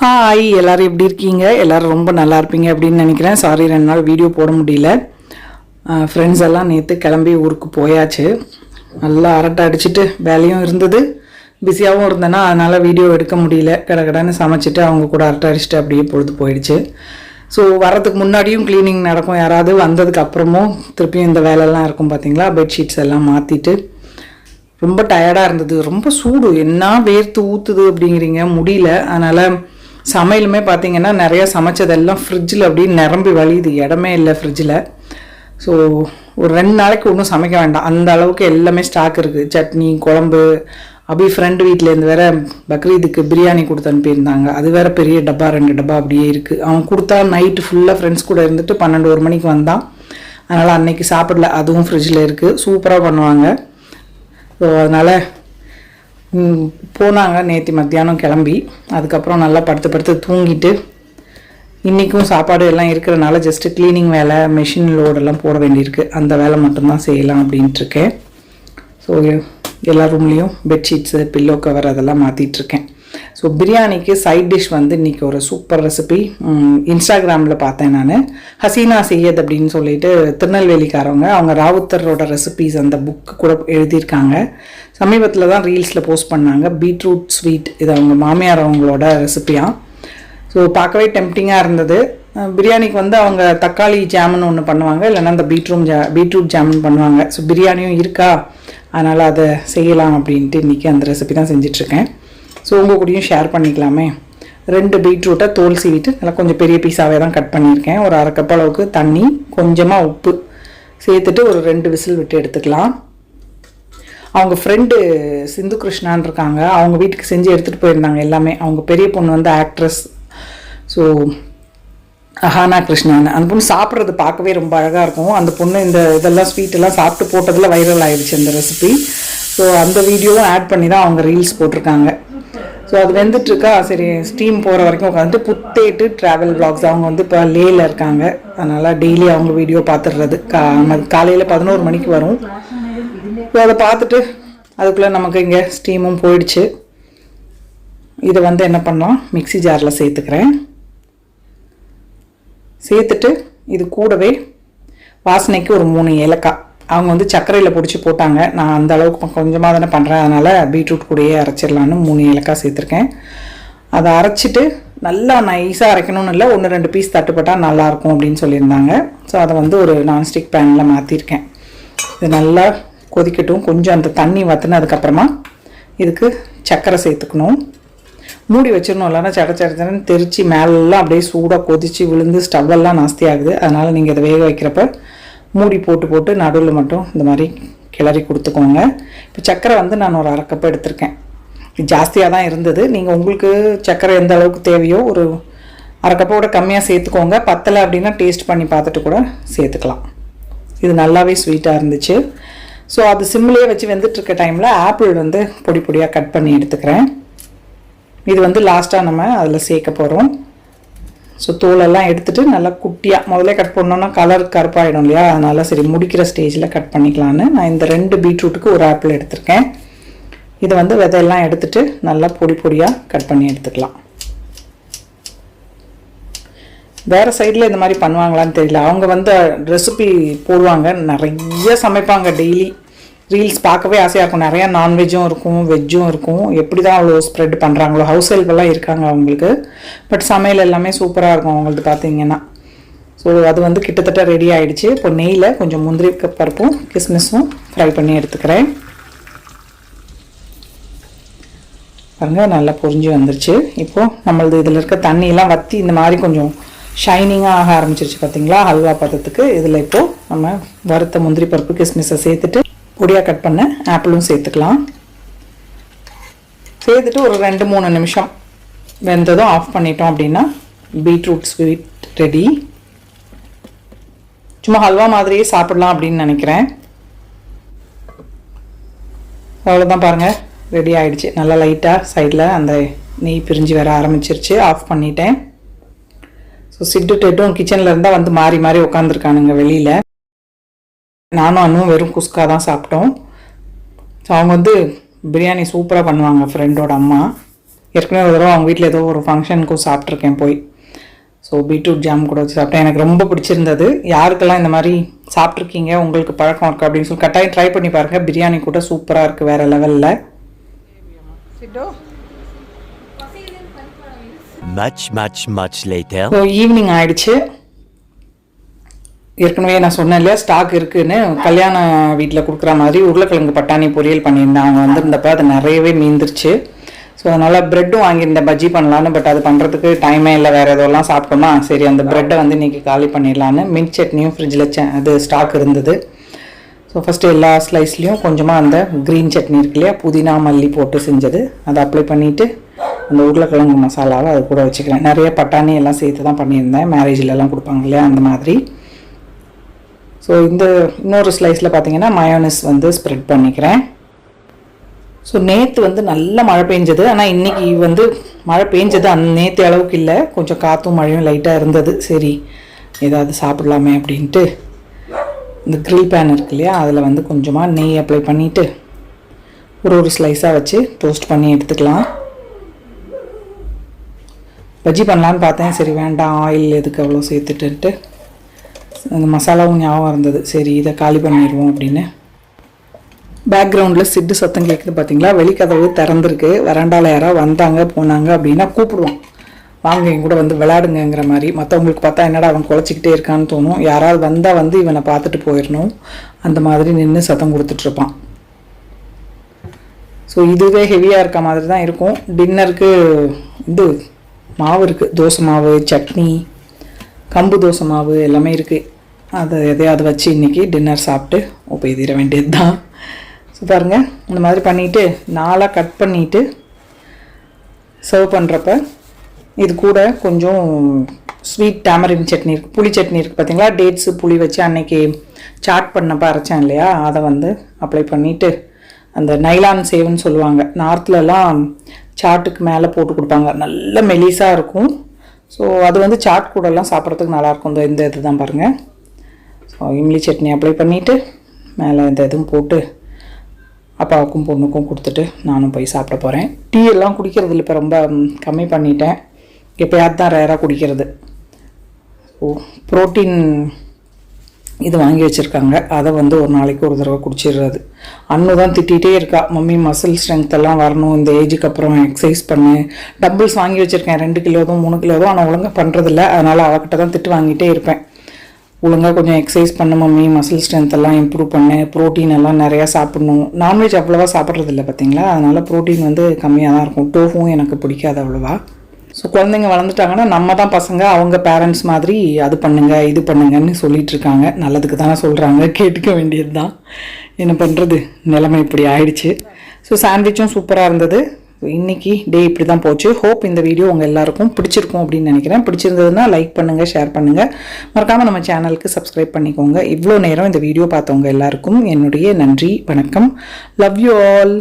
Hi எல்லோரும் எப்படி இருக்கீங்க? எல்லோரும் ரொம்ப நல்லா இருப்பீங்க அப்படின்னு நினைக்கிறேன். சாரி ரெண்டு நாள் வீடியோ போட முடியல. ஃப்ரெண்ட்ஸ் எல்லாம் நேற்று கிளம்பி ஊருக்கு போயாச்சு. நல்லா அரட்டை அடிச்சிட்டு வேலையும் இருந்தது. பிஸியாகவும் இருந்தேன்னா அதனால் வீடியோ எடுக்க முடியல. கடகடன்னு சமைச்சிட்டு அவங்க கூட அரட்டை அடிச்சுட்டு அப்படியே பொழுது போயிடுச்சு. ஸோ வர்றதுக்கு முன்னாடியும் க்ளீனிங் நடக்கும். யாராவது வந்ததுக்கு அப்புறமும் திருப்பியும் இந்த வேலைலாம் இருக்கும் பார்த்தீங்களா பெட்ஷீட்ஸ் எல்லாம் மாற்றிட்டு ரொம்ப டயர்டாக இருந்தது. ரொம்ப சூடு. என்ன வேர்த்து ஊற்றுது அப்படிங்கிறீங்க? முடியல. அதனால் சமையலுமே பார்த்தீங்கன்னா நிறையா சமைச்சதெல்லாம் ஃப்ரிட்ஜில் அப்படியே நிரம்பி வழியுது. இடமே இல்லை ஃப்ரிட்ஜில் ஸோ ஒரு ரெண்டு நாளைக்கு ஒன்றும் சமைக்க வேண்டாம். அந்த அளவுக்கு எல்லாமே ஸ்டாக் இருக்குது சட்னி குழம்பு அப்படி ஃப்ரெண்டு வீட்டிலேருந்து வேற பக்ரீதுக்கு பிரியாணி கொடுத்து அனுப்பியிருந்தாங்க. அது வேற பெரிய டப்பா ரெண்டு டப்பா அப்படியே இருக்குது அவன் கொடுத்தா நைட்டு ஃபுல்லாக ஃப்ரெண்ட்ஸ் கூட இருந்துட்டு பன்னெண்டு ஒரு மணிக்கு வந்தான். அதனால் அன்னைக்கு சாப்பிடல. அதுவும் ஃப்ரிட்ஜில் இருக்குது சூப்பராக பண்ணுவாங்க. ஸோ அதனால் போனாங்க. நேற்று மத்தியானம் கிளம்பி. அதுக்கப்புறம் நல்லா படுத்து படுத்து தூங்கிட்டு இன்றைக்கும் சாப்பாடு எல்லாம் இருக்கிறனால ஜஸ்ட்டு க்ளீனிங் வேலை மெஷின் லோடெல்லாம் போட வேண்டியிருக்கு. அந்த வேலை மட்டும்தான் செய்யலாம் அப்படின்ட்டு இருக்கேன். ஸோ எல்லா ரூம்லேயும் பெட்ஷீட்ஸு பில்லோ கவர் அதெல்லாம் மாற்றிட்டுருக்கேன் ஸோ பிரியாணிக்கு சைட் டிஷ் வந்து இன்றைக்கி ஒரு சூப்பர் ரெசிபி இன்ஸ்டாகிராமில் பார்த்தேன் நான். ஹசீனா செய்யத் அப்படின்னு சொல்லிட்டு திருநெல்வேலிக்காரவங்க அவங்க ராவுத்தரோட ரெசிபீஸ் அந்த புக்கு கூட எழுதியிருக்காங்க. சமீபத்தில் தான் ரீல்ஸில் போஸ்ட் பண்ணாங்க. பீட்ரூட் ஸ்வீட் இது அவங்க மாமியார் அவங்களோட ரெசிபியாக ஸோ பார்க்கவே டெம்டிங்காக இருந்தது. பிரியாணிக்கு வந்து அவங்க தக்காளி ஜாமுன் ஒன்று பண்ணுவாங்க. இல்லைன்னா அந்த பீட்ரூம் ஜா பீட்ரூட் ஜாமுன் பண்ணுவாங்க. ஸோ பிரியாணியும் இருக்கா? அதனால் அதை செய்யலாம் அப்படின்ட்டு இன்றைக்கி அந்த ரெசிபி தான் செஞ்சிட்ருக்கேன். ஸோ உங்கள் கூடயும் ஷேர் பண்ணிக்கலாமே. ரெண்டு பீட்ரூட்டை தோல் சீவிட்டு நல்லா கொஞ்சம் பெரிய பீஸாகவே தான் கட் பண்ணியிருக்கேன். ஒரு அரை கப் அளவுக்கு தண்ணி கொஞ்சமாக உப்பு. சேர்த்துட்டு ஒரு ரெண்டு விசில் விட்டு எடுத்துக்கலாம். அவங்க ஃப்ரெண்டு சிந்து கிருஷ்ணான் இருக்காங்க. அவங்க வீட்டுக்கு செஞ்சு எடுத்துகிட்டு போயிருந்தாங்க எல்லாமே. அவங்க பெரிய பொண்ணு வந்து ஆக்ட்ரஸ் ஸோ அஹானா கிருஷ்ணான் அந்த பொண்ணு சாப்பிட்றது பார்க்கவே ரொம்ப அழகாக இருக்கும். அந்த பொண்ணு இந்த இதெல்லாம் ஸ்வீட்டெல்லாம் சாப்பிட்டு போட்டதில் வைரல் ஆயிடுச்சு அந்த ரெசிபி ஸோ அந்த வீடியோவும் ஆட் பண்ணி தான் அவங்க ரீல்ஸ் போட்டிருக்காங்க. ஸோ அது வெந்துட்டுருக்கா சரி ஸ்டீம் போகிற வரைக்கும் உட்காந்து புத்தேட்டு ட்ராவல் ப்ளாக்ஸ் அவங்க வந்து இப்போ லேயில் இருக்காங்க. அதனால் டெய்லி அவங்க வீடியோ பார்த்துடுறது. கா காலையில் பதினோரு மணிக்கு வரும். இப்போ அதை பார்த்துட்டு அதுக்குள்ளே நமக்கு இங்கே ஸ்டீமும் போயிடுச்சு. இதை வந்து என்ன பண்ணலாம் மிக்ஸி ஜாரில் சேர்த்துக்கிறேன். சேர்த்துட்டு இது கூடவே வாசனைக்கு ஒரு மூணு ஏலக்காய். அவங்க வந்து சர்க்கரையில் பிடிச்சி போட்டாங்க. நான் அந்த அளவுக்கு கொஞ்சமாக தானே பண்ணுறேன் அதனால் பீட்ரூட் கூடயே அரைச்சிடலான்னு மூணு ஏலக்காய் சேர்த்துருக்கேன். அதை அரைச்சிட்டு நல்லா நைஸாக அரைக்கணும்னு இல்லை ஒன்று ரெண்டு பீஸ் தட்டுப்பட்டால் நல்லாயிருக்கும் அப்படின்னு சொல்லியிருந்தாங்க. ஸோ அதை வந்து ஒரு நான்ஸ்டிக் பேனில் மாற்றிருக்கேன் இது நல்லா கொதிக்கட்டும். கொஞ்சம் அந்த தண்ணி வற்றினதுக்கப்புறமா இதுக்கு சர்க்கரை சேர்த்துக்கணும். மூடி வச்சிடணும். இல்லைன்னா சட சட சடன்னு தெரிச்சு மேலெல்லாம் அப்படியே சூடாக கொதிச்சு விழுந்து ஸ்டவ்வெல்லாம் நாஸ்தி ஆகுது. அதனால் நீங்கள் இதை வேக வைக்கிறப்ப மூடி போட்டு போட்டு நடுவில் மட்டும் இந்த மாதிரி கிளறி கொடுத்துக்கோங்க. இப்போ சர்க்கரை வந்து நான் ஒரு அரைக்கப்பை எடுத்திருக்கேன். இது ஜாஸ்தியாக தான் இருந்தது. நீங்கள் உங்களுக்கு சர்க்கரை எந்த அளவுக்கு தேவையோ ஒரு அரை கம்மியாக சேர்த்துக்கோங்க. பத்தலை அப்படின்னா டேஸ்ட் பண்ணி பார்த்துட்டு கூட சேர்த்துக்கலாம். இது நல்லாவே ஸ்வீட்டாக இருந்துச்சு. ஸோ அது சிம்லேயே வச்சு வெந்துட்டுருக்க டைமில் ஆப்பிள் வந்து பொடி பொடியாக கட் பண்ணி எடுத்துக்கிறேன். இது வந்து லாஸ்ட்டாக நம்ம அதில் சேர்க்க போகிறோம் ஸோ தோலெல்லாம் எடுத்துகிட்டு நல்லா குட்டியாக முதல்ல கட் பண்ணோன்னா கலர் கருப்பாயிடும் இல்லையா? அதனால் சரி முடிக்கிற ஸ்டேஜில் கட் பண்ணிக்கலான்னு நான் இந்த ரெண்டு பீட்ரூட்டுக்கு ஒரு ஆப்பிள் எடுத்திருக்கேன். இதை வந்து விதையெல்லாம் எடுத்துகிட்டு நல்லா பொடி பொடியாக கட் பண்ணி எடுத்துக்கலாம். வேறு சைடில் இந்த மாதிரி பண்ணுவாங்களான்னு தெரியல. அவங்க வந்து ரெசிபி போடுவாங்க. நிறைய சமைப்பாங்க டெய்லி ரீல்ஸ் பார்க்கவே ஆசையாக இருக்கும். நிறையா நான்வெஜ்ஜும் இருக்கும் வெஜ்ஜும் இருக்கும். எப்படி தான் அவ்வளோ ஸ்ப்ரெட் பண்ணுறாங்களோ ஹவுஸ் ஹெல்ப்பெல்லாம் இருக்காங்க அவங்களுக்கு. பட் சமையல் எல்லாமே சூப்பராக இருக்கும் அவங்களுக்கு பார்த்தீங்கன்னா. ஸோ அது வந்து கிட்டத்தட்ட ரெடி ஆகிடுச்சு இப்போ நெய்யில் கொஞ்சம் முந்திரி பருப்பும் கிஸ்மிஸும் ஃப்ரை பண்ணி எடுத்துக்கிறேன். பாருங்கள் நல்லா பொறிஞ்சு வந்துருச்சு. இப்போது நம்மளது இதில் இருக்க தண்ணியெல்லாம் வற்றி இந்த மாதிரி கொஞ்சம் ஷைனிங்காக ஆக ஆரம்பிச்சிருச்சு பார்த்தீங்களா ஹல்வா பதத்துக்கு. இதில் இப்போது நம்ம வறுத்த முந்திரி பருப்பு கிஸ்மிஸை சேர்த்துட்டு பொடியாக கட் பண்ண ஆப்பிளும் சேர்த்துக்கலாம். சேர்த்துட்டு ஒரு ரெண்டு மூணு நிமிஷம் வெந்ததும் ஆஃப் பண்ணிட்டோம் அப்படின்னா பீட்ரூட் ஸ்வீட் ரெடி. சும்மா ஹல்வா மாதிரியே சாப்பிடலாம் அப்படின்னு நினைக்கிறேன். அவ்வளோதான் பாருங்கள் ரெடி ஆகிடுச்சு நல்லா லைட்டாக சைடில் அந்த நெய் பிரிஞ்சு வர ஆரம்பிச்சிருச்சு. ஆஃப் பண்ணிட்டேன். ஸோ சிட்டு டெட்டும் கிச்சனில் இருந்தால் வந்து மாறி மாறி உட்காந்துருக்கானுங்க வெளியில். நானும் அண்ணும் வெறும் குஸ்கா தான் சாப்பிட்டோம். ஸோ அவங்க வந்து பிரியாணி சூப்பராக பண்ணுவாங்க ஃப்ரெண்டோட அம்மா. ஏற்கனவே ஒரு தடவை அவங்க வீட்டில் ஏதோ ஒரு ஃபங்க்ஷனுக்கும் சாப்பிட்ருக்கேன் போய். ஸோ பீட்ரூட் ஜாம் கூட வச்சு சாப்பிட்டேன். எனக்கு ரொம்ப பிடிச்சிருந்தது. யாருக்கெல்லாம் இந்த மாதிரி சாப்பிட்ருக்கீங்க உங்களுக்கு பழக்கம் இருக்குது அப்படின்னு சொல்லி கட்டாயம் ட்ரை பண்ணி பாருங்கள் பிரியாணி கூட சூப்பராக இருக்குது வேறு லெவலில் Much, much, much later. So evening ஆயிடுச்சு. ஏற்கனவே நான் சொன்னேன் இல்லையா ஸ்டாக் இருக்குன்னு. கல்யாண வீட்டில் கொடுக்குற மாதிரி உருளைக்கிழங்கு பட்டாணி பொரியல் பண்ணியிருந்தேன். அவங்க வந்திருந்தப்ப அது நிறையவே மீந்துருச்சு. ஸோ அதனால் ப்ரெட்டும் வாங்கியிருந்தேன். பஜ்ஜி பண்ணலான்னு பட் அது பண்ணுறதுக்கு டைமே இல்லை. வேறு எதெல்லாம் சாப்பிட்டோமா? சரி அந்த ப்ரெட்டை வந்து இன்றைக்கி காலி பண்ணிடலான்னு மின்ட் சட்னியும் ஃப்ரிட்ஜில் அது ஸ்டாக் இருந்தது. ஸோ ஃபஸ்ட்டு எல்லா ஸ்லைஸ்லேயும் கொஞ்சமாக அந்த க்ரீன் சட்னி இருக்கு இல்லையா புதினா மல்லி போட்டு செஞ்சது. அதை அப்ளை பண்ணிவிட்டு அந்த உருளைக்கிழங்கு மசாலாவை அது கூட வச்சுக்கிறேன். நிறைய பட்டாணி எல்லாம் சேர்த்து தான் பண்ணியிருந்தேன். மேரேஜ்லலாம் கொடுப்பாங்க இல்லையா அந்த மாதிரி. ஸோ இந்த இன்னொரு ஸ்லைஸில் பார்த்தீங்கன்னா மயோனஸ் வந்து ஸ்ப்ரெட் பண்ணிக்கிறேன். ஸோ நேற்று வந்து நல்ல மழை பெஞ்சது. ஆனால் இன்றைக்கி வந்து மழை பெஞ்சது அந்த நேற்று அளவுக்கு இல்லை. கொஞ்சம் காற்றும் மழையும் லைட்டாக இருந்தது. சரி ஏதாவது சாப்பிடலாமே அப்படின்ட்டு. இந்த க்ரில் பேன் இருக்கு இல்லையா அதில் வந்து கொஞ்சமாக நெய் அப்ளை பண்ணிவிட்டு ஒரு ஒரு ஸ்லைஸாக வச்சு டோஸ்ட் பண்ணி எடுத்துக்கலாம். பஜ்ஜி பண்ணலான்னு பார்த்தேன். சரி வேண்டாம் ஆயில் எதுக்கு அவ்வளோ சேர்த்துட்டுன்ட்டு. அந்த மசாலாவும் ஞாபகம் இருந்தது. சரி இதை காலி பண்ணிடுவோம் அப்படின்னு. பேக்ரவுண்டில் சிட்டு சத்தம் கேட்குது பார்த்தீங்களா வெளிக்கதவு திறந்துருக்கு. வராண்டாவில் யாராவது வந்தாங்க போனாங்க அப்படின்னா கூப்பிடுவான் வாங்க என் கூட வந்து விளையாடுங்கிற மாதிரி. மற்றவங்களுக்கு பார்த்தா என்னடா அவன் குலைச்சிக்கிட்டே இருக்கான்னு தோணும். யாராவது வந்தால் வந்து இவனை பார்த்துட்டு போயிடணும். அந்த மாதிரி நின்று சத்தம் கொடுத்துட்ருப்பான். ஸோ இதுவே ஹெவியாக இருக்க மாதிரி தான் இருக்கும். டின்னருக்கு இது மாவு இருக்குது தோசை மாவு சட்னி கம்பு தோசை மாவு எல்லாமே இருக்குது அதை எதையாவது வச்சு இன்றைக்கி டின்னர் சாப்பிட்டு ஒப்பெய்திட வேண்டியது தான் ஸோ பாருங்கள் இந்த மாதிரி பண்ணிவிட்டு நாளாக கட் பண்ணிவிட்டு சர்வ் பண்ணுறப்ப இது கூட கொஞ்சம் ஸ்வீட் டேமரின் சட்னி இருக்குது புளி சட்னி இருக்குது பார்த்தீங்களா டேட்ஸு புளி வச்சு அன்னைக்கு சாட் பண்ணப்போ அரைச்சேன் இல்லையா? அதை வந்து அப்ளை பண்ணிவிட்டு அந்த நைலான் சேவுன்னு சொல்லுவாங்க. நார்த்லலாம் சாட்டுக்கு மேலே போட்டு கொடுப்பாங்க. நல்ல மெலிசாக இருக்கும். ஸோ அது வந்து சாட் கூடலாம் சாப்பிட்றதுக்கு நல்லாயிருக்கும் இந்த இந்த இது தான் பாருங்கள் ஸோ இம்லி சட்னி அப்ளை பண்ணிவிட்டு மேலே இந்த இதுவும் போட்டு அப்பாவுக்கும் பொண்ணுக்கும் கொடுத்துட்டு நானும் போய் சாப்பிட போகிறேன் டீ எல்லாம் குடிக்கிறது இப்போ ரொம்ப கம்மி பண்ணிட்டேன். எப்போயாவது தான் ரேராக குடிக்கிறது. ஓ ப்ரோட்டீன் இது வாங்கி வச்சுருக்காங்க. அதை வந்து ஒரு நாளைக்கு ஒரு தடவை குடிச்சிடுறது. அண்ணு தான் திட்டிகிட்டே இருக்கா மம்மி மசில் ஸ்ட்ரென்த் எல்லாம் வரணும். இந்த ஏஜுக்கு அப்புறம் எக்ஸசைஸ் பண்ணு. டம்பிள்ஸ் வாங்கி வச்சுருக்கேன். ரெண்டு கிலோதும் மூணு கிலோதும். ஆனால் ஒழுங்காக பண்ணுறதில்ல அதனால் அவகிட்ட தான் திட்டு வாங்கிட்டே இருப்பேன். ஒழுங்காக கொஞ்சம் எக்ஸசைஸ் பண்ண மம்மி. மசில் ஸ்ட்ரென்த் எல்லாம் இம்ப்ரூவ் பண்ணு. ப்ரோட்டீன் எல்லாம் நிறையா சாப்பிட்ணும். நான்வெஜ் அவ்வளோவா சாப்பிட்றதில்ல பார்த்தீங்களா? அதனால் ப்ரோட்டீன் வந்து கம்மியாக தான் இருக்கும் டோஃபும் எனக்கு பிடிக்காது அவ்வளோவா. ஸோ குழந்தைங்க வளர்ந்துட்டாங்கன்னா நம்ம தான் பசங்க அவங்க பேரண்ட்ஸ் மாதிரி அது பண்ணுங்க இது பண்ணுங்கன்னு சொல்லிட்டு இருக்காங்க நல்லதுக்கு தானே சொல்கிறாங்க கேட்டுக்க வேண்டியது தான் என்ன பண்ணுறது நிலைமை இப்படி ஆயிடுச்சு. ஸோ சாண்ட்விச்சும் சூப்பராக இருந்தது. இன்னைக்கு டே இப்படி தான் போச்சு. ஹோப் இந்த வீடியோ உங்கள் எல்லாருக்கும் பிடிச்சிருக்கும் அப்படின்னு நினைக்கிறேன். பிடிச்சிருந்ததுன்னா லைக் பண்ணுங்கள் ஷேர் பண்ணுங்கள் மறக்காமல் நம்ம சேனலுக்கு சப்ஸ்கிரைப் பண்ணிக்கோங்க. இவ்வளோ நேரம் இந்த வீடியோ பார்த்தவங்க எல்லாருக்கும் என்னுடைய நன்றி வணக்கம். Love you all